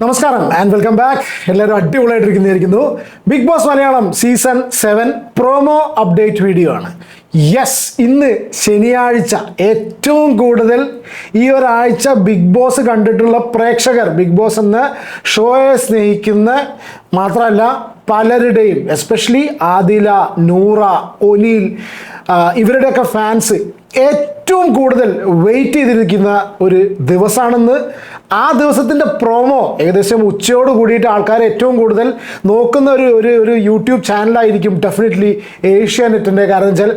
നമസ്കാരം and welcome back എല്ലാവരും അടിപൊളിയായിട്ടിരിക്കുന്നിരിക്കുന്നു Bigg Boss Malayalam season seven promo update video ആണ്. Yes ഇന്ന് ശനിയാഴ്ച ഏറ്റവും കൂടുതൽ ഈ ഒരാഴ്ച ബിഗ് ബോസ് കണ്ടിട്ടുള്ള പ്രേക്ഷകർ ബിഗ് ബോസ് എന്ന ഷോയെ സ്നേഹിക്കുന്ന മാത്രമല്ല പലരുടെയും എസ്പെഷ്യലി ആദില നൂറ ഒനീൽ ഇവരുടെയൊക്കെ ഫാൻസ് ഏറ്റവും കൂടുതൽ വെയിറ്റ് ചെയ്തിരിക്കുന്ന ഒരു ദിവസമാണെന്ന് ആ ദിവസത്തിന്റെ പ്രോമോ ഏകദേശം ഉച്ചയോട് കൂടിയിട്ട് ആൾക്കാർ ഏറ്റവും കൂടുതൽ നോക്കുന്ന ഒരു ഒരു ഒരു യൂട്യൂബ് ചാനലായിരിക്കും ഡെഫിനറ്റ്ലി ഏഷ്യാനെറ്റിന്റെ കാരണം വെച്ചാൽ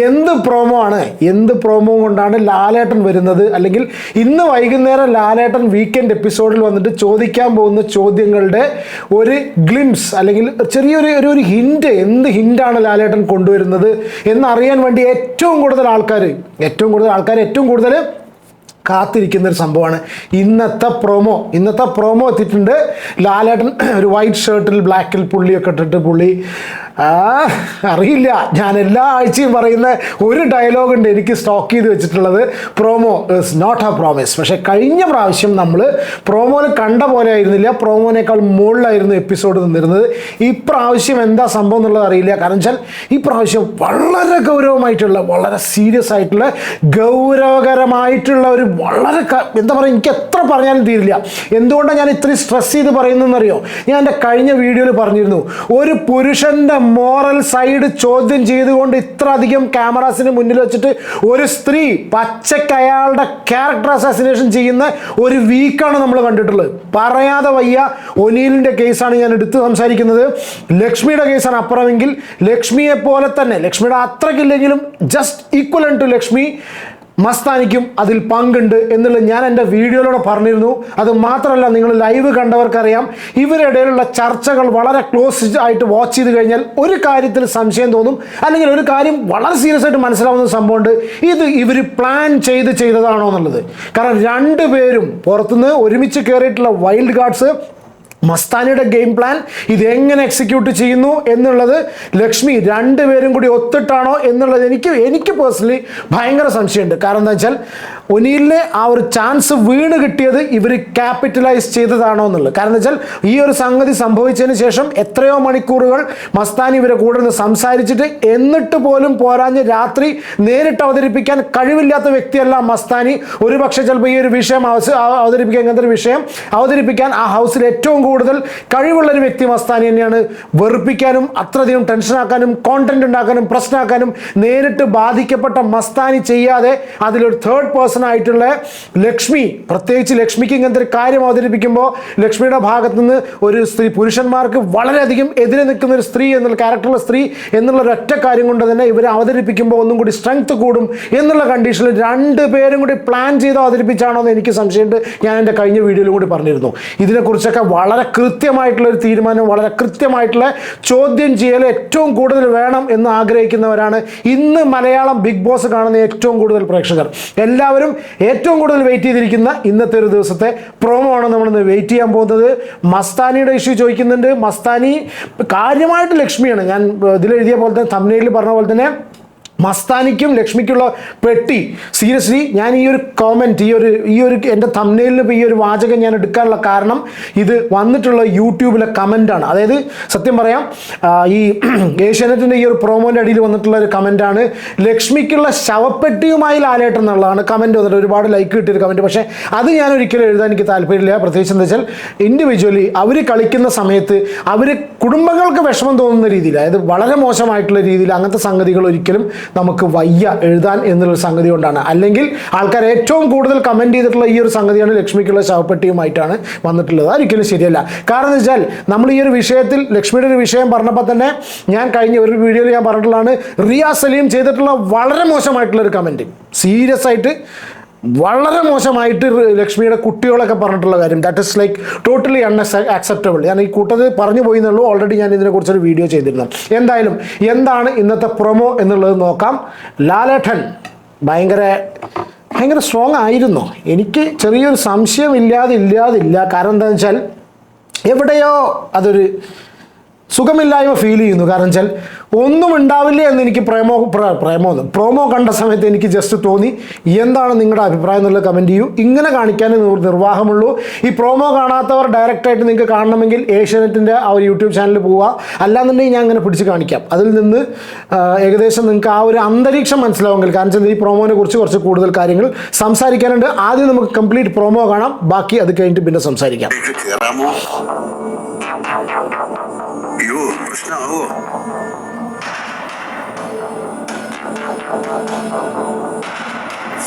എന്ത് പ്രോമോ ആണ് എന്ത് പ്രോമോ കൊണ്ടാണ് ലാലേട്ടൻ വരുന്നത്? അല്ലെങ്കിൽ ഇന്ന് വൈകുന്നേരം ലാലേട്ടൻ വീക്കെൻഡ് എപ്പിസോഡിൽ വന്നിട്ട് ചോദിക്കാൻ പോകുന്ന ചോദ്യങ്ങളുടെ ഒരു ഗ്ലിംസ് അല്ലെങ്കിൽ ചെറിയൊരു ഒരു ഒരു ഹിന്റ് എന്ത് ഹിന്റാണ് ലാലേട്ടൻ കൊണ്ടുവരുന്നത് എന്നറിയാൻ വേണ്ടി ഏറ്റവും കൂടുതൽ ആൾക്കാർ ഏറ്റവും കൂടുതൽ ആൾക്കാർ ഏറ്റവും കൂടുതൽ കാത്തിരിക്കുന്ന ഒരു സംഭവമാണ്. ഇന്നത്തെ പ്രൊമോ ഇന്നത്തെ പ്രൊമോ എത്തിയിട്ടുണ്ട്. ലാലേട്ടൻ ഒരു വൈറ്റ് ഷർട്ടിൽ ബ്ലാക്കിൽ പുള്ളിയൊക്കെ ഇട്ടിട്ട് പുള്ളി അറിയില്ല. ഞാൻ എല്ലാ ആഴ്ചയും പറയുന്ന ഒരു ഡയലോഗ് ഉണ്ട് എനിക്ക് സ്റ്റോക്ക് ചെയ്ത് വെച്ചിട്ടുള്ളത്. Promo is not a promise പക്ഷേ കഴിഞ്ഞ പ്രാവശ്യം നമ്മൾ പ്രോമോയിൽ കണ്ട പോലെ ആയിരുന്നില്ല. പ്രോമോനേക്കാൾ മുകളിലായിരുന്നു എപ്പിസോഡ് നിന്നിരുന്നത്. ഇപ്രാവശ്യം എന്താ സംഭവം എന്നുള്ളത് അറിയില്ല. കാരണം വെച്ചാൽ ഈ പ്രാവശ്യം വളരെ ഗൗരവമായിട്ടുള്ള വളരെ സീരിയസ് ആയിട്ടുള്ള ഗൗരവകരമായിട്ടുള്ള ഒരു വളരെ എന്താ പറയുക എനിക്ക് എത്ര പറഞ്ഞാലും തീരില്ല. എന്തുകൊണ്ടാണ് ഞാൻ ഇത്രയും സ്ട്രെസ് ചെയ്ത് പറയുന്നതെന്നറിയോ? ഞാൻ എന്റെ കഴിഞ്ഞ വീഡിയോയിൽ പറഞ്ഞിരുന്നു. ഒരു പുരുഷന്റെ മോറൽ സൈഡ് ചോദ്യം ചെയ്തുകൊണ്ട് ഇത്ര അധികം ക്യാമറാസിന് മുന്നിൽ വെച്ചിട്ട് ഒരു സ്ത്രീ പച്ചക്ക് അയാളുടെ ക്യാരക്ടർ അസാസിനേഷൻ ചെയ്യുന്ന ഒരു വീക്കാണ് നമ്മൾ കണ്ടിട്ടുള്ളത്. പറയാതെ വയ്യ ഒനീലിന്റെ കേസാണ് ഞാൻ എടുത്ത് സംസാരിക്കുന്നത്. ലക്ഷ്മിയുടെ കേസാണ് അപ്പുറമെങ്കിൽ ലക്ഷ്മിയെ പോലെ തന്നെ ലക്ഷ്മിയുടെ അത്രക്കില്ലെങ്കിലും ജസ്റ്റ് ഈക്വൽ ടു ലക്ഷ്മി മസ്താനിക്കും അതിൽ പങ്കുണ്ട് എന്നുള്ളത് ഞാൻ എന്റെ വീഡിയോയിലൂടെ പറഞ്ഞിരുന്നു. അത് മാത്രമല്ല നിങ്ങൾ ലൈവ് കണ്ടവർക്കറിയാം ഇവരിടയിലുള്ള ചർച്ചകൾ വളരെ ക്ലോസ് ആയിട്ട് വാച്ച് ചെയ്ത് കഴിഞ്ഞാൽ ഒരു കാര്യത്തിൽ സംശയം തോന്നും അല്ലെങ്കിൽ ഒരു കാര്യം വളരെ സീരിയസ് ആയിട്ട് മനസ്സിലാവുന്ന സംഭവമുണ്ട്. ഇത് ഇവർ പ്ലാൻ ചെയ്ത് ചെയ്തതാണോ എന്നുള്ളത്. കാരണം രണ്ടുപേരും പുറത്തുനിന്ന് ഒരുമിച്ച് കയറിയിട്ടുള്ള വൈൽഡ് ഗാർഡ്സ് മസ്താനിയുടെ ഗെയിം പ്ലാൻ ഇത് എങ്ങനെ എക്സിക്യൂട്ട് ചെയ്യുന്നു എന്നുള്ളത് ലക്ഷ്മി രണ്ടുപേരും കൂടി ഒത്തിട്ടാണോ എന്നുള്ളത് എനിക്ക് എനിക്ക് പേഴ്സണലി ഭയങ്കര സംശയമുണ്ട്. കാരണം എന്താ വെച്ചാൽ ഒനീലിന് ആ ഒരു ചാൻസ് വീണ് കിട്ടിയത് ഇവർ ക്യാപിറ്റലൈസ് ചെയ്തതാണോ എന്നുള്ളത്. കാരണം വെച്ചാൽ ഈ ഒരു സംഗതി സംഭവിച്ചതിന് ശേഷം എത്രയോ മണിക്കൂറുകൾ മസ്താനി ഇവരെ കൂടെ നിന്ന് സംസാരിച്ചിട്ട് എന്നിട്ട് പോലും പോരാഞ്ഞ് രാത്രി നേരിട്ട് അവതരിപ്പിക്കാൻ കഴിവില്ലാത്ത വ്യക്തിയല്ല മസ്താനി. ഒരു പക്ഷേ ചിലപ്പോൾ ഈ ഒരു വിഷയം അവതരിപ്പിക്കാൻ ഇങ്ങനത്തെ ഒരു വിഷയം അവതരിപ്പിക്കാൻ ആ ഹൗസിൽ ഏറ്റവും കൂടുതൽ കഴിവുള്ള ഒരു വ്യക്തി മസ്താനി തന്നെയാണ്. വെറുപ്പിക്കാനും അത്രയധികം ടെൻഷനാക്കാനും കോണ്ടന്റ് ഉണ്ടാക്കാനും പ്രശ്നമാക്കാനും നേരിട്ട് ബാധിക്കപ്പെട്ട മസ്താനി ചെയ്യാതെ അതിലൊരു തേർഡ് പേഴ്സൺ ആയിട്ടുള്ള ലക്ഷ്മി പ്രത്യേകിച്ച് ലക്ഷ്മിക്ക് ഇങ്ങനത്തെ ഒരു കാര്യം അവതരിപ്പിക്കുമ്പോൾ ലക്ഷ്മിയുടെ ഭാഗത്ത് നിന്ന് ഒരു സ്ത്രീ പുരുഷന്മാർക്ക് വളരെയധികം എതിരെ നിൽക്കുന്ന ഒരു സ്ത്രീ എന്നുള്ള ക്യാരക്ടറുള്ള സ്ത്രീ എന്നുള്ള ഒരൊറ്റ കാര്യം കൊണ്ട് തന്നെ ഇവരെ അവതരിപ്പിക്കുമ്പോൾ ഒന്നും കൂടി സ്ട്രെങ്ത് കൂടും എന്നുള്ള കണ്ടീഷനിൽ രണ്ട് പേരും കൂടി പ്ലാൻ ചെയ്ത് അവതരിപ്പിച്ചാണോ എന്ന് എനിക്ക് സംശയമുണ്ട്. ഞാൻ എന്റെ കഴിഞ്ഞ വീഡിയോയിലും കൂടി പറഞ്ഞിരുന്നു. ഇതിനെക്കുറിച്ചൊക്കെ വളരെ കൃത്യമായിട്ടുള്ള ഒരു തീരുമാനം വളരെ കൃത്യമായിട്ടുള്ള ചോദ്യം ചെയ്യൽ ഏറ്റവും കൂടുതൽ വേണം എന്ന് ആഗ്രഹിക്കുന്നവരാണ് ഇന്ന് മലയാളം ബിഗ് ബോസ് കാണുന്ന ഏറ്റവും കൂടുതൽ പ്രേക്ഷകർ. എല്ലാവരും ഏറ്റവും കൂടുതൽ വെയിറ്റ് ചെയ്തിരിക്കുന്ന ഇന്നത്തെ ഒരു ദിവസത്തെ പ്രോമോ ആണ് നമ്മളിന്ന് വെയിറ്റ് ചെയ്യാൻ പോകുന്നത്. മസ്താനിയുടെ ഇഷ്യൂ ചോദിക്കുന്നുണ്ട്. മസ്താനി കാര്യമായിട്ട് ലക്ഷ്മിയാണ്. ഞാൻ ഇതിലെഴുതിയ പോലെ തന്നെ തമിഴ്നയിൽ പറഞ്ഞ പോലെ തന്നെ മസ്താനിക്കും ലക്ഷ്മിക്കുള്ള പെട്ടി. സീരിയസ്ലി ഞാൻ ഈ ഒരു കോമന്റ് ഈ ഒരു ഈ ഒരു എന്റെ തമ്മിലിൽ ഈ ഒരു വാചകം ഞാൻ എടുക്കാനുള്ള കാരണം ഇത് വന്നിട്ടുള്ള യൂട്യൂബിലെ കമന്റാണ് അതായത് സത്യം പറയാം ഈ ഏഷ്യാനെറ്റിന്റെ ഈ ഒരു പ്രൊമോന്റെ അടിയിൽ വന്നിട്ടുള്ള ഒരു കമന്റാണ് ലക്ഷ്മിക്കുള്ള ശവപ്പെട്ടിയുമായി ലാലേട്ടൻ എന്നുള്ളതാണ് കമന്റ് വന്നിട്ട് ഒരുപാട് ലൈക്ക് കിട്ടിയൊരു കമന്റ് പക്ഷേ അത് ഞാൻ ഒരിക്കലും എഴുതാൻ എനിക്ക് താല്പര്യമില്ല. പ്രത്യേകിച്ച് എന്താ വെച്ചാൽ ഇൻഡിവിജ്വലി അവർ കളിക്കുന്ന സമയത്ത് അവർ കുടുംബങ്ങൾക്ക് വിഷമം തോന്നുന്ന രീതിയിൽ അതായത് വളരെ മോശമായിട്ടുള്ള രീതിയിൽ അങ്ങനത്തെ സംഗതികൾ ഒരിക്കലും നമുക്ക് വയ്യ എഴുതാൻ എന്നുള്ളൊരു സംഗതി കൊണ്ടാണ്. അല്ലെങ്കിൽ ആൾക്കാർ ഏറ്റവും കൂടുതൽ കമന്റ് ചെയ്തിട്ടുള്ള ഈ ഒരു സംഗതിയാണ് ലക്ഷ്മിക്കുള്ള ശവപ്പെട്ടിയുമായിട്ടാണ് വന്നിട്ടുള്ളത്. അതൊരിക്കലും ശരിയല്ല. കാരണം എന്ന് വെച്ചാൽ നമ്മൾ ഈ ഒരു വിഷയത്തിൽ ലക്ഷ്മിയുടെ ഒരു വിഷയം പറഞ്ഞപ്പോൾ തന്നെ ഞാൻ കഴിഞ്ഞ ഒരു വീഡിയോയിൽ ഞാൻ പറഞ്ഞിട്ടുള്ളതാണ് റിയ സലീം ചെയ്തിട്ടുള്ള വളരെ മോശമായിട്ടുള്ള ഒരു കമന്റ് സീരിയസ് ആയിട്ട് വളരെ മോശമായിട്ട് ലക്ഷ്മിയുടെ കുട്ടികളൊക്കെ പറഞ്ഞിട്ടുള്ള കാര്യം. That is like totally unacceptable ഞാൻ ഈ കൂട്ടത്തിൽ പറഞ്ഞു പോയി എന്നുള്ളൂ. ഓൾറെഡി ഞാൻ ഇതിനെക്കുറിച്ചൊരു വീഡിയോ ചെയ്തിരുന്നു. എന്തായാലും എന്താണ് ഇന്നത്തെ പ്രൊമോ എന്നുള്ളത് നോക്കാം. ലാലേട്ടൻ ഭയങ്കര ഭയങ്കര സ്ട്രോങ് ആയിരുന്നു. എനിക്ക് ചെറിയൊരു സംശയം ഇല്ലാതെ ഇല്ലാതില്ല. കാരണം എന്താണെന്ന് വെച്ചാൽ എവിടെയോ അതൊരു സുഖമില്ലായ്മ ഫീൽ ചെയ്യുന്നു. കാരണം വെച്ചാൽ ഒന്നും ഉണ്ടാവില്ല എന്ന് എനിക്ക് പ്രേമോ പ്ര- പ്രേമോ പ്രോമോ കണ്ട സമയത്ത് എനിക്ക് ജസ്റ്റ് തോന്നി എന്താണ് നിങ്ങളുടെ അഭിപ്രായം എന്നുള്ളത് കമന്റ് ചെയ്യൂ. ഇങ്ങനെ കാണിക്കാനേ നിർവാഹമുള്ളൂ. ഈ പ്രോമോ കാണാത്തവർ ഡയറക്റ്റായിട്ട് നിങ്ങൾക്ക് കാണണമെങ്കിൽ ഏഷ്യാനെറ്റിന്റെ ആ ഒരു യൂട്യൂബ് ചാനൽ പോവുക. അല്ലാന്നുണ്ടെങ്കിൽ ഞാൻ അങ്ങനെ പിടിച്ച് കാണിക്കാം. അതിൽ നിന്ന് ഏകദേശം നിങ്ങൾക്ക് ആ ഒരു അന്തരീക്ഷം മനസ്സിലാവുമെങ്കിൽ കാരണം വെച്ചാൽ ഈ പ്രോമോനെ കുറിച്ച് കുറച്ച് കൂടുതൽ കാര്യങ്ങൾ സംസാരിക്കാനുണ്ട്. ആദ്യം നമുക്ക് കംപ്ലീറ്റ് പ്രോമോ കാണാം. ബാക്കി അത് കഴിഞ്ഞിട്ട് പിന്നെ സംസാരിക്കാം. അയ്യോ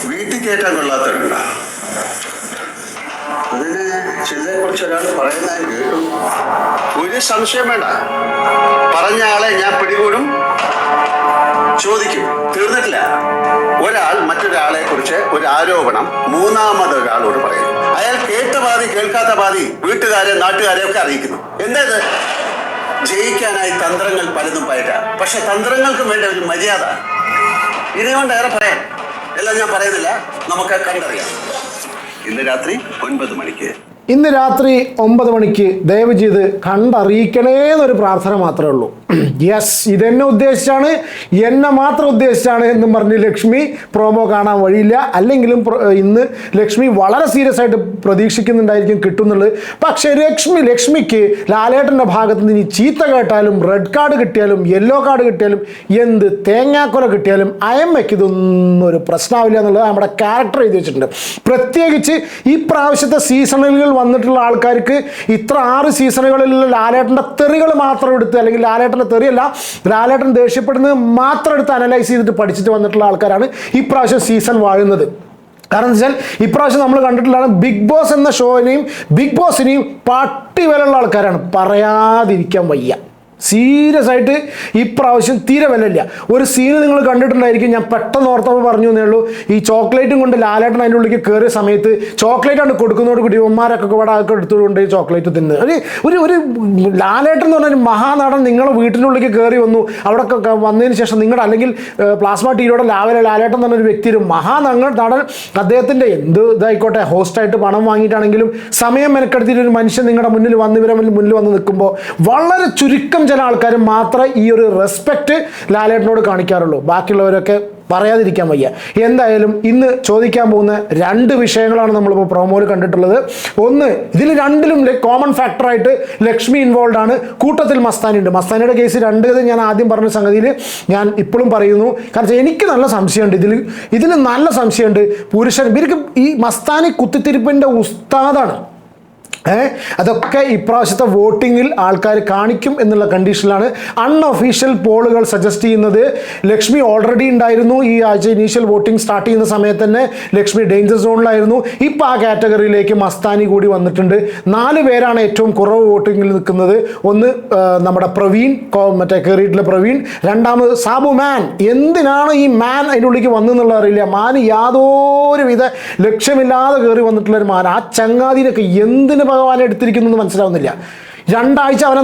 വീട്ടിൽ കയറ്റാൻ കൊള്ളാത്തുണ്ട് അതിന് ചിലരെ കുറിച്ച് ഒരാൾ പറയുന്നത് കേട്ടു. ഒരു സംശയം വേണ്ട. പറഞ്ഞ ആളെ ഞാൻ പിടികൂടും. ചോദിക്കും. തീർന്നിട്ടില്ല. ഒരാൾ മറ്റൊരാളെ കുറിച്ച് ഒരു ആരോപണം മൂന്നാമത് ഒരാളോട് പറയുന്നു. അയാൾ കേട്ട പാതി കേൾക്കാത്ത പാതി വീട്ടുകാരെ നാട്ടുകാരെ ഒക്കെ അറിയിക്കുന്നു. എന്തേത്? ജയിക്കാനായി തന്ത്രങ്ങൾ പലതും പയറ്റാം പക്ഷെ തന്ത്രങ്ങൾക്കും വേണ്ട ഒരു മര്യാദ. ഇതുകൊണ്ട് ഏറെ പറയാം. എല്ലാം ഞാൻ പറയുന്നില്ല. നമുക്ക് കണ്ടറിയാം. ഇന്ന് രാത്രി ഒൻപത് മണിക്ക് ഇന്ന് രാത്രി ഒമ്പത് മണിക്ക് ദയവ് ചെയ്ത് കണ്ടറിയിക്കണേ എന്നൊരു പ്രാർത്ഥന മാത്രമേ ഉള്ളൂ. യെസ് ഇതെന്നെ ഉദ്ദേശിച്ചാണ് എന്നെ മാത്രം ഉദ്ദേശിച്ചാണ് എന്നും പറഞ്ഞ് ലക്ഷ്മി പ്രോമോ കാണാൻ വഴിയില്ല. അല്ലെങ്കിലും ഇന്ന് ലക്ഷ്മി വളരെ സീരിയസ് ആയിട്ട് പ്രതീക്ഷിക്കുന്നുണ്ടായിരിക്കും കിട്ടുന്നുള്ളത്. പക്ഷേ ലക്ഷ്മി ലക്ഷ്മിക്ക് ലാലേട്ടന്റെ ഭാഗത്ത് നിന്ന് ചീത്ത കേട്ടാലും റെഡ് കാർഡ് കിട്ടിയാലും യെല്ലോ കാർഡ് കിട്ടിയാലും എന്ത് തേങ്ങാക്കൊല കിട്ടിയാലും അയമ്മയ്ക്ക് ഇതൊന്നും ഒരു പ്രശ്നമാവില്ല എന്നുള്ളത് നമ്മുടെ ക്യാരക്ടർ എഴുതി വെച്ചിട്ടുണ്ട്. പ്രത്യേകിച്ച് ഈ പ്രാവശ്യത്തെ സീസണുകൾ വന്നിട്ടുള്ള ആൾക്കാർക്ക് ഇത്ര ആറ് സീസണുകളിൽ ലാലേട്ടന്റെ തെറികൾ മാത്രം എടുത്ത് അല്ലെങ്കിൽ ലാലേട്ടന്റെ തെറിയല്ല ലാലേട്ടൻ ദേഷ്യപ്പെടുന്നത് മാത്രം എടുത്ത് അനലൈസ് ചെയ്തിട്ട് പഠിച്ചിട്ട് വന്നിട്ടുള്ള ആൾക്കാരാണ് ഈ പ്രാവശ്യം സീസൺ വാഴുന്നത്. കാരണം എന്ന് വെച്ചാൽ ഇപ്രാവശ്യം നമ്മൾ കണ്ടിട്ടുള്ളതാണ് ബിഗ് ബോസ് എന്ന ഷോയിനെയും ബിഗ് ബോസിനെയും പട്ടി വിലയുള്ള ആൾക്കാരാണ്. പറയാതിരിക്കാൻ വയ്യ. സീരിയസ് ആയിട്ട് ഇപ്രാവശ്യം തീരെ വിലയില്ല. ഒരു സീൻ നിങ്ങൾ കണ്ടിട്ടുണ്ടായിരിക്കും ഞാൻ പെട്ടെന്ന് ഓർത്തപ്പോൾ പറഞ്ഞു എന്നേ ഉള്ളൂ. ഈ ചോക്ലേറ്റും കൊണ്ട് ലാലേട്ടൻ അതിന്റെ ഉള്ളിലേക്ക് കയറിയ സമയത്ത് ചോക്ലേറ്റ് ആണ് കൊടുക്കുന്നതോട് കൂടി ഉമ്മാരൊക്കെ ഇവിടെ ഒക്കെ എടുത്തുകൊണ്ട് ചോക്ലേറ്റ് തിന്ന്. ഒരു ഒരു ഒരു ലാലേട്ടൻ എന്ന് പറഞ്ഞാൽ മഹാനടൻ നിങ്ങളുടെ വീട്ടിനുള്ളിലേക്ക് കയറി വന്നു. അവിടെ വന്നതിന് ശേഷം നിങ്ങളുടെ അല്ലെങ്കിൽ പ്ലാസ്മ ടിവിയുടെ ലാവലെ ലാലേട്ടൻ എന്ന് ഒരു വ്യക്തി ഒരു മഹാനങ്ങൾ നടൻ അദ്ദേഹത്തിന്റെ എന്ത് ഇതായിക്കോട്ടെ ഹോസ്റ്റായിട്ട് പണം വാങ്ങിയിട്ടാണെങ്കിലും സമയം മെനക്കെടുത്തിട്ട് ഒരു മനുഷ്യൻ നിങ്ങളുടെ മുന്നിൽ വന്ന് ഇവരെ മുന്നിൽ വന്ന് നിൽക്കുമ്പോൾ വളരെ ചുരുക്കം ചില ആൾക്കാർ മാത്രമേ ഈ ഒരു റെസ്പെക്റ്റ് ലാലേട്ടനോട് കാണിക്കാറുള്ളൂ. ബാക്കിയുള്ളവരൊക്കെ പറയാതിരിക്കാൻ വയ്യ. എന്തായാലും ഇന്ന് ചോദിക്കാൻ പോകുന്ന രണ്ട് വിഷയങ്ങളാണ് നമ്മളിപ്പോൾ പ്രൊമോയിൽ കണ്ടിട്ടുള്ളത്. ഒന്ന് ഇതിൽ രണ്ടിലും കോമൺ ഫാക്ടറായിട്ട് ലക്ഷ്മി ഇൻവോൾവ് ആണ്. കൂട്ടത്തിൽ മസ്താനി ഉണ്ട്. മസ്താനിയുടെ കേസ് രണ്ട് ഞാൻ ആദ്യം പറഞ്ഞ സംഗതിയിൽ ഞാൻ ഇപ്പോഴും പറയുന്നു. കാരണം എനിക്ക് നല്ല സംശയമുണ്ട് ഇതിൽ ഇതിൽ നല്ല സംശയമുണ്ട്. പുരുഷൻ ഇവർക്ക് ഈ മസ്താനി കുത്തിത്തിരിപ്പിന്റെ ഉസ്താദാണ്. ഏ? അതൊക്കെ ഇപ്രാവശ്യത്തെ വോട്ടിങ്ങിൽ ആൾക്കാർ കാണിക്കും എന്നുള്ള കണ്ടീഷനിലാണ് അൺഒഫീഷ്യൽ പോളുകൾ സജസ്റ്റ് ചെയ്യുന്നത്. ലക്ഷ്മി ഓൾറെഡി ഉണ്ടായിരുന്നു. ഈ ആഴ്ച ഇനീഷ്യൽ വോട്ടിംഗ് സ്റ്റാർട്ട് ചെയ്യുന്ന സമയത്ത് തന്നെ ലക്ഷ്മി ഡേഞ്ചർ സോണിലായിരുന്നു ഇപ്പോൾ ആ കാറ്റഗറിയിലേക്ക് മസ്താനി കൂടി വന്നിട്ടുണ്ട്. നാല് പേരാണ് ഏറ്റവും കുറവ് വോട്ടിങ്ങിൽ നിൽക്കുന്നത്. ഒന്ന് നമ്മുടെ പ്രവീൺ മറ്റേ കയറിയിട്ടുള്ള പ്രവീൺ. രണ്ടാമത് സാബു മാൻ. എന്തിനാണ് ഈ മാൻ അതിന്റെ ഉള്ളിലേക്ക് വന്നെന്നുള്ളത് അറിയില്ല. മാൻ യാതൊരുവിധ ലക്ഷ്യമില്ലാതെ കയറി വന്നിട്ടുള്ള ഒരു മാൻ ആ ചങ്ങാതിനൊക്കെ എന്തിന് ഭഗവാനെ എടുത്തിരിക്കുന്നു എന്ന് മനസ്സിലാവുന്നില്ല. രണ്ടാഴ്ച അവനെ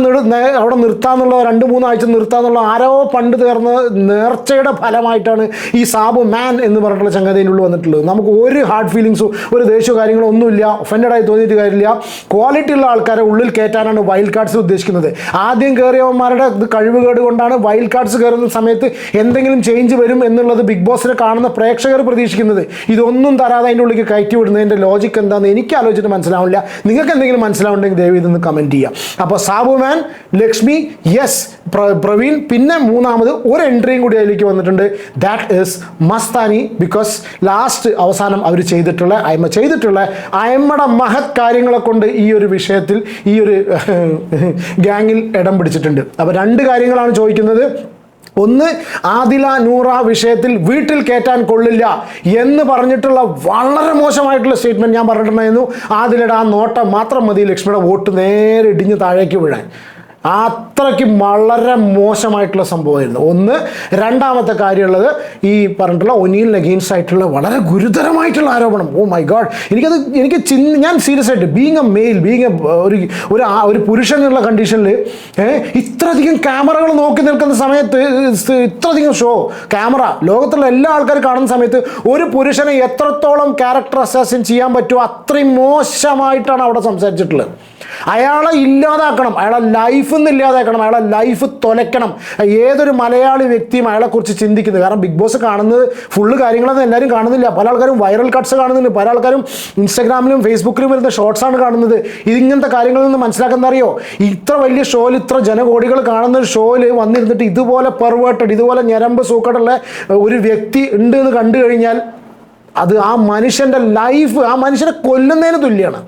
അവിടെ നിർത്താന്നുള്ള രണ്ട് മൂന്നാഴ്ച നിർത്താന്നുള്ള ആരോ പണ്ട് തീർന്ന നേർച്ചയുടെ ഫലമായിട്ടാണ് ഈ സാബു മാൻ എന്ന് പറഞ്ഞിട്ടുള്ള ചങ്ങതയിനുള്ളിൽ വന്നിട്ടുള്ളത്. നമുക്ക് ഒരു ഹാർഡ് ഫീലിങ്സും ഒരു ദേഷ്യവും കാര്യങ്ങളോ ഒന്നുമില്ല. ഒഫൻഡായി തോന്നിയിട്ട് കാര്യമില്ല. ക്വാളിറ്റി ഉള്ള ആൾക്കാരെ ഉള്ളിൽ കയറ്റാനാണ് വൈൽഡ് കാർഡ്സ് ഉദ്ദേശിക്കുന്നത്. ആദ്യം കയറിയവന്മാരുടെ കഴിവുകേട് കൊണ്ടാണ് വൈൽഡ് കാർഡ്സ് കയറുന്ന സമയത്ത് എന്തെങ്കിലും ചേഞ്ച് വരും എന്നുള്ളത് ബിഗ് ബോസിനെ കാണുന്ന പ്രേക്ഷകർ പ്രതീക്ഷിക്കുന്നത്. ഇതൊന്നും തരാതെ അതിന്റെ ഉള്ളിലേക്ക് കയറ്റി വിടുന്നതിന്റെ ലോജിക്ക് എന്താണെന്ന് എനിക്ക് ആലോചിച്ചിട്ട് മനസ്സിലാവില്ല നിങ്ങൾക്ക് എന്തെങ്കിലും മനസ്സിലാവുണ്ടെങ്കിൽ ദയവ് ഇതൊന്ന് കമന്റ് ചെയ്യാം അപ്പോൾ സാബുമാൻ ലക്ഷ്മി യെസ് പ്രവീൺ പിന്നെ മൂന്നാമത് ഒരു എൻട്രിയും കൂടി അതിലേക്ക് വന്നിട്ടുണ്ട്. That is Mastani because last അവസാനം അവർ ചെയ്തിട്ടുള്ള അയമ്മ ചെയ്തിട്ടുള്ള അയമ്മയുടെ മഹത് കാര്യങ്ങളെ കൊണ്ട് ഈ ഒരു വിഷയത്തിൽ ഈ ഒരു ഗ്യാങ്ങിൽ ഇടം പിടിച്ചിട്ടുണ്ട്. അപ്പോൾ രണ്ട് കാര്യങ്ങളാണ് ചോദിക്കുന്നത്. ഒന്ന് ആദില നൂറ വിഷയത്തിൽ വീട്ടിൽ കയറ്റാൻ കൊള്ളില്ല എന്ന് പറഞ്ഞിട്ടുള്ള വളരെ മോശമായിട്ടുള്ള സ്റ്റേറ്റ്മെന്റ് ഞാൻ പറഞ്ഞിട്ടുണ്ടായിരുന്നു. ആദിലയുടെ ആ നോട്ടം മാത്രം മതി ലക്ഷ്മിയുടെ വോട്ട് നേരെ ഇടിഞ്ഞ് താഴേക്ക് വീഴാൻ. അത്രയ്ക്ക് വളരെ മോശമായിട്ടുള്ള സംഭവമായിരുന്നു. ഒന്ന് രണ്ടാമത്തെ കാര്യമുള്ളത് ഈ പറഞ്ഞിട്ടുള്ള ഒനിയിൽ അഗെയിൻസ്റ്റ് ആയിട്ടുള്ള വളരെ ഗുരുതരമായിട്ടുള്ള ആരോപണം. ഓ മൈ ഗോഡ് എനിക്കത് എനിക്ക് ചിന്ത ഞാൻ സീരിയസ് ആയിട്ട് being a male being a ഒരു ഒരു ഒരു പുരുഷൻ എന്നുള്ള കണ്ടീഷനിൽ ഇത്രയധികം ക്യാമറകൾ നോക്കി നിൽക്കുന്ന സമയത്ത് ഇത്രയധികം ഷോ ക്യാമറ ലോകത്തുള്ള എല്ലാ ആൾക്കാരും കാണുന്ന സമയത്ത് ഒരു പുരുഷനെ എത്രത്തോളം ക്യാരക്ടർ അസാസിൻ ചെയ്യാൻ പറ്റുമോ അത്രയും മോശമായിട്ടാണ് അവിടെ സംസാരിച്ചിട്ടുള്ളത്. അയാളെ ഇല്ലാതാക്കണം അയാളെ ലൈഫ് നിന്ന് ഇല്ലാതാക്കണം അയാളെ ലൈഫ് തൊലയ്ക്കണം. ഏതൊരു മലയാളി വ്യക്തിയും അയാളെക്കുറിച്ച് ചിന്തിക്കുന്നത്. കാരണം ബിഗ് ബോസ് കാണുന്നത് ഫുള്ള് കാര്യങ്ങളൊന്നും എല്ലാവരും കാണുന്നില്ല. പല ആൾക്കാരും വൈറൽ കട്ട്സ് കാണുന്നുണ്ട്. പല ആൾക്കാരും ഇൻസ്റ്റാഗ്രാമിലും ഫേസ്ബുക്കിലും വരുന്ന ഷോർട്സാണ് കാണുന്നത്. ഇതിങ്ങനത്തെ കാര്യങ്ങളിൽ നിന്ന് മനസ്സിലാക്കുന്ന അറിയോ ഇത്ര വലിയ ഷോയിൽ ഇത്ര ജനകോടികൾ കാണുന്ന ഒരു ഷോയിൽ വന്നിരുന്നിട്ട് ഇതുപോലെ പെർവേർട്ടഡ് ഇതുപോലെ ഞരമ്പ് സൂക്കട്ടുള്ള ഒരു വ്യക്തി ഉണ്ട് എന്ന് കണ്ടു കഴിഞ്ഞാൽ അത് ആ മനുഷ്യന്റെ ലൈഫ് ആ മനുഷ്യനെ കൊല്ലുന്നതിന് തുല്യമാണ്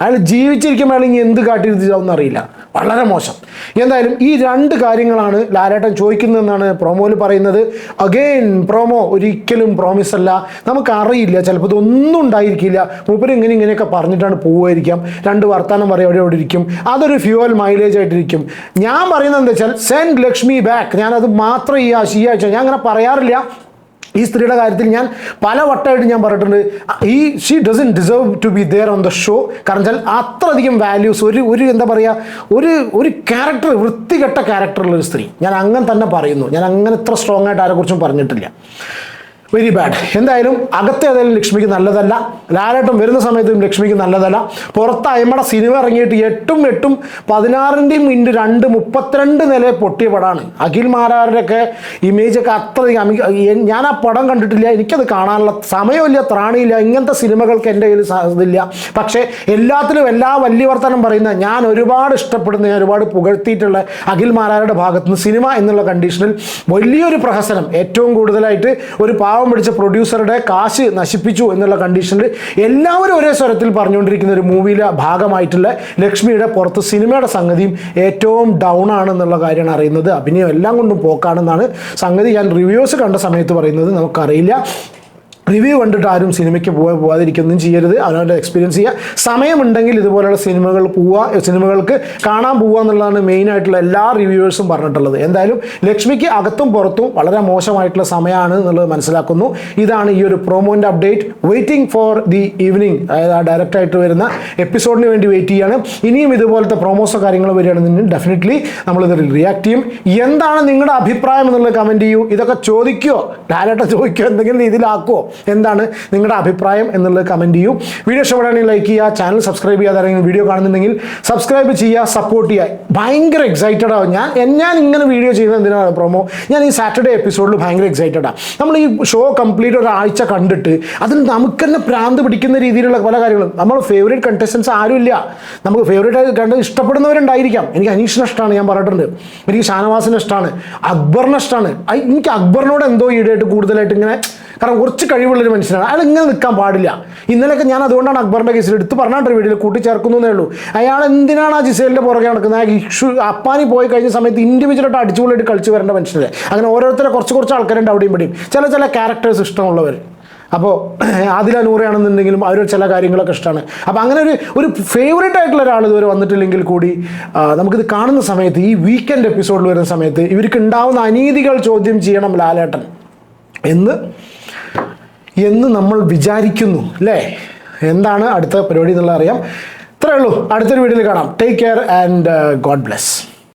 അയാൾ ജീവിച്ചിരിക്കുമ്പോൾ അയാൾ ഇനി എന്ത് കാട്ടിയിരുത്തിച്ചാവുന്ന അറിയില്ല വളരെ മോശം. എന്തായാലും ഈ രണ്ട് കാര്യങ്ങളാണ് ലാലേട്ടൻ ചോദിക്കുന്നതെന്നാണ് പ്രൊമോയിൽ പറയുന്നത്. അഗെയിൻ പ്രൊമോ ഒരിക്കലും പ്രോമിസ് അല്ല. നമുക്കറിയില്ല ചിലപ്പോൾ ഇതൊന്നും ഉണ്ടായിരിക്കില്ല. മൂപ്പര് ഇങ്ങനെ ഇങ്ങനെയൊക്കെ പറഞ്ഞിട്ടാണ് പോവുമായിരിക്കാം. രണ്ട് വർത്തമാനം പറയും അവിടെ അവിടെ ഇരിക്കും. അതൊരു ഫ്യൂവൽ മൈലേജ് ആയിട്ടിരിക്കും. ഞാൻ പറയുന്നത് എന്താ വെച്ചാൽ സെൻഡ് ലക്ഷ്മി ബാക്ക് ഞാനത് മാത്രം ഈ ആഴ്ച ഈ ആഴ്ച ഞാൻ അങ്ങനെ പറയാറില്ല. ഈ സ്ത്രീയുടെ കാര്യത്തിൽ ഞാൻ പല വട്ടമായിട്ട് ഞാൻ പറഞ്ഞിട്ടുണ്ട്. ഈ she doesn't deserve to be there on the show കാരണം വെച്ചാൽ അത്രയധികം വാല്യൂസ് ഒരു ഒരു എന്താ പറയുക ഒരു ഒരു ക്യാരക്ടർ വൃത്തികെട്ട ക്യാരക്ടറുള്ള ഒരു സ്ത്രീ. ഞാൻ അങ്ങനെ തന്നെ പറയുന്നു. ഞാൻ അങ്ങനെ ഇത്ര സ്ട്രോങ് ആയിട്ട് ആരെക്കുറിച്ചും പറഞ്ഞിട്ടില്ല. വെരി ബാഡ് എന്തായാലും അകത്തെ ഏതായാലും ലക്ഷ്മിക്ക് നല്ലതല്ല. ലാലേട്ടം വരുന്ന സമയത്തും ലക്ഷ്മിക്ക് നല്ലതല്ല. പുറത്ത് അയമട സിനിമ ഇറങ്ങിയിട്ട് എട്ടും എട്ടും പതിനാറിന്റെയും ഇന്റു രണ്ട് മുപ്പത്തിരണ്ട് നില പൊട്ടിയ പടമാണ് അഖിൽ മാരാരുടെയൊക്കെ ഇമേജൊക്കെ എ- ഞാൻ ആ പടം കണ്ടിട്ടില്ല. എനിക്കത് കാണാനുള്ള സമയമില്ല ത്രാണിയില്ല ഇങ്ങനത്തെ സിനിമകൾക്ക് എന്റെ കയ്യിൽ സാധ്യതയില്ല പക്ഷേ എല്ലാത്തിലും എല്ലാ വലിയ വർത്തനം പറയുന്ന ഞാൻ ഒരുപാട് ഇഷ്ടപ്പെടുന്ന ഞാൻ ഒരുപാട് പുകഴ്ത്തിയിട്ടുള്ള അഖിൽ മാരാരുടെ ഭാഗത്തുനിന്ന് സിനിമ എന്നുള്ള കണ്ടീഷനിൽ വലിയൊരു പ്രഹസനം ഏറ്റവും കൂടുതലായിട്ട് ഒരു പാവം പിടിച്ച പ്രൊഡ്യൂസറുടെ കാശ് നശിപ്പിച്ചു എന്നുള്ള കണ്ടീഷനിൽ എല്ലാവരും ഒരേ സ്വരത്തിൽ പറഞ്ഞുകൊണ്ടിരിക്കുന്ന ഒരു മൂവിയിലെ ഭാഗമായിട്ടുള്ള ലക്ഷ്മിയുടെ പുറത്ത് സിനിമയുടെ സംഗതിയും ഏറ്റവും ഡൗൺ ആണെന്നുള്ള കാര്യമാണ് അറിയുന്നത്. അഭിനയം എല്ലാം കൊണ്ടും പോക്കാണെന്നാണ് സംഗതി. ഞാൻ റിവ്യൂസ് കണ്ട സമയത്ത് പറയുന്നത് നമുക്കറിയില്ല. റിവ്യൂ കണ്ടിട്ട് ആരും സിനിമയ്ക്ക് പോകാൻ പോകാതിരിക്കൊന്നും ചെയ്യരുത്. അവനവന്റെ എക്സ്പീരിയൻസ് ചെയ്യുക സമയമുണ്ടെങ്കിൽ ഇതുപോലെയുള്ള സിനിമകൾ പോവുക സിനിമകൾക്ക് കാണാൻ പോവുക എന്നുള്ളതാണ് മെയിൻ ആയിട്ടുള്ള എല്ലാ റിവ്യൂവേഴ്സും പറഞ്ഞിട്ടുള്ളത്. എന്തായാലും ലക്ഷ്മിക്ക് അകത്തും പുറത്തും വളരെ മോശമായിട്ടുള്ള സമയമാണ് എന്നുള്ളത് മനസ്സിലാക്കുന്നു. ഇതാണ് ഈ ഒരു പ്രോമോന്റെ update waiting for the evening അതായത് ആ ഡയറക്റ്റായിട്ട് വരുന്ന എപ്പിസോഡിന് വേണ്ടി വെയിറ്റ് ചെയ്യാണ്. ഇനിയും ഇതുപോലത്തെ പ്രൊമോസോ കാര്യങ്ങളോ വരികയാണെന്നുണ്ടെങ്കിൽ ഡെഫിനറ്റ്ലി നമ്മളിത് റിയാക്ട് ചെയ്യും. എന്താണ് നിങ്ങളുടെ അഭിപ്രായം എന്നുള്ളത് കമന്റ് ചെയ്യൂ. ഇതൊക്കെ ചോദിക്കുമോ ഡയറക്റ്റ് ചോദിക്കുമോ എന്തെങ്കിലും രീതിയിലാക്കുമോ എന്താണ് നിങ്ങളുടെ അഭിപ്രായം എന്നുള്ളത് കമന്റ് ചെയ്യൂ. വീഡിയോ ഇഷ്ടപ്പെടുകയാണെങ്കിൽ ലൈക്ക് ചെയ്യുക ചാനൽ സബ്സ്ക്രൈബ് ചെയ്യാതെ ആരെങ്കിലും വീഡിയോ കാണുന്നുണ്ടെങ്കിൽ സബ്സ്ക്രൈബ് ചെയ്യുക സപ്പോർട്ട് ചെയ്യുക. ഭയങ്കര എക്സൈറ്റഡ് ആവും. ഞാൻ ഞാൻ ഇങ്ങനെ വീഡിയോ ചെയ്യുന്നത് എന്തിനാണ് പ്രൊമോ ഞാൻ ഈ സാറ്റർഡേ എപ്പിസോഡിൽ ഭയങ്കര എക്സൈറ്റഡ് ആണ് നമ്മൾ ഈ ഷോ കംപ്ലീറ്റ് ഒരാഴ്ച കണ്ടിട്ട് അതിൽ നമുക്ക് തന്നെ പ്രാന്ത് പിടിക്കുന്ന രീതിയിലുള്ള പല കാര്യങ്ങളും. നമ്മൾ ഫേവറേറ്റ് കണ്ടസ്റ്റൻസ് ആരുമില്ല നമുക്ക് ഫേവറേറ്റ് കണ്ട് ഇഷ്ടപ്പെടുന്നവരുണ്ടായിരിക്കാം. എനിക്ക് അനീഷിനെ ഇഷ്ടമാണ് ഞാൻ പറഞ്ഞിട്ടുണ്ട്. എനിക്ക് ഷാനവാസിനെ ഇഷ്ടമാണ്. അക്ബറിനെ ഇഷ്ടമാണ്. എനിക്ക് അക്ബറിനോട് എന്തോ ഈടായിട്ട് കൂടുതലായിട്ട് ഇങ്ങനെ കാരണം കുറച്ച് കഴിവുള്ളൊരു മനുഷ്യനാണ്. അയാൾ ഇങ്ങനെ നിൽക്കാൻ പാടില്ല. ഇന്നലെയൊക്കെ ഞാൻ അതുകൊണ്ടാണ് അക്ബറിന്റെ കേസിൽ എടുത്ത് പറഞ്ഞിട്ട് വീട്ടിൽ കൂട്ടിച്ചേർക്കുന്നു ഉള്ളൂ. അയാൾ എന്തിനാണ് ആ ജിസേലിന്റെ പുറകെ നടക്കുന്നത്? ആ ഇഷ്യൂ അപ്പാനി പോയി കഴിഞ്ഞ സമയത്ത് ഇൻഡിവിജ്വലായിട്ട് അടിച്ചുപൊളിയായിട്ട് കളിച്ച് വരേണ്ട മനുഷ്യരെ അങ്ങനെ ഓരോരുത്തരെ കുറച്ച് കുറച്ച് ആൾക്കാരുണ്ട് അവിടെയും ഇവിടെയും. ചില ചില ക്യാരക്ടേഴ്സ് ഇഷ്ടമുള്ളവർ അപ്പോൾ ആദില നൂറയാണെന്നുണ്ടെങ്കിലും അവർ ചില കാര്യങ്ങളൊക്കെ ഇഷ്ടമാണ്. അപ്പോൾ അങ്ങനെ ഒരു ഒരു ഫേവറേറ്റ് ആയിട്ടുള്ള ഒരാൾ ഇതുവരെ വന്നിട്ടില്ലെങ്കിൽ കൂടി നമുക്കിത് കാണുന്ന സമയത്ത് ഈ വീക്കെൻഡ് എപ്പിസോഡിൽ വരുന്ന സമയത്ത് ഇവർക്ക് ഉണ്ടാവുന്ന അനീതികൾ ചോദ്യം ചെയ്യണം ലാലേട്ടൻ. എന്ന് എന്ന് നമ്മൾ വിചാരിക്കുന്നു അല്ലേ? എന്താണ് അടുത്ത പരിപാടി എന്നുള്ളത് അറിയാം. ഇത്രയേ ഉള്ളൂ. അടുത്തൊരു വീഡിയോയിൽ കാണാം. Take care and God bless